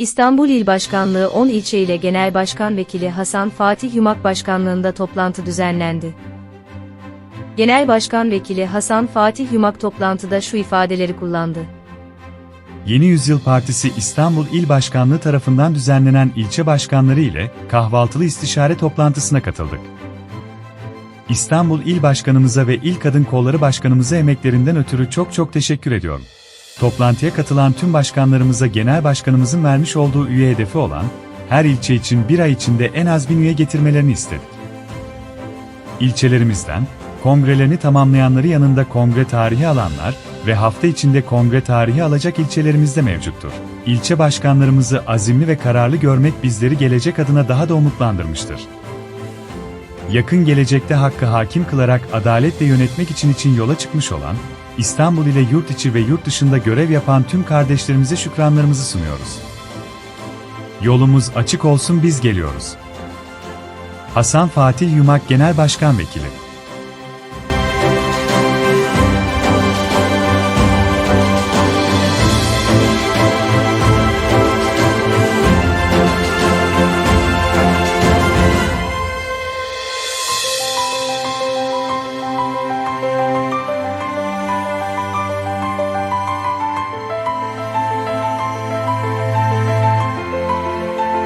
İstanbul İl Başkanlığı 10 ilçe ile Genel Başkan Vekili Hasan Fatih Yumak Başkanlığında toplantı düzenlendi. Genel Başkan Vekili Hasan Fatih Yumak toplantıda şu ifadeleri kullandı. Yeni Yüzyıl Partisi İstanbul İl Başkanlığı tarafından düzenlenen ilçe başkanları ile kahvaltılı istişare toplantısına katıldık. İstanbul İl Başkanımıza ve İl Kadın Kolları Başkanımıza emeklerinden ötürü çok çok teşekkür ediyorum. Toplantıya katılan tüm başkanlarımıza genel başkanımızın vermiş olduğu üye hedefi olan, her ilçe için bir ay içinde en az bin üye getirmelerini istedik. İlçelerimizden, kongrelerini tamamlayanları yanında kongre tarihi alanlar ve hafta içinde kongre tarihi alacak ilçelerimizde mevcuttur. İlçe başkanlarımızı azimli ve kararlı görmek bizleri gelecek adına daha da umutlandırmıştır. Yakın gelecekte hakkı hakim kılarak adaletle yönetmek için için yola çıkmış olan, İstanbul ile yurt içi ve yurt dışında görev yapan tüm kardeşlerimize şükranlarımızı sunuyoruz. Yolumuz açık olsun biz geliyoruz. Hasan Fatih Yumak Genel Başkan Vekili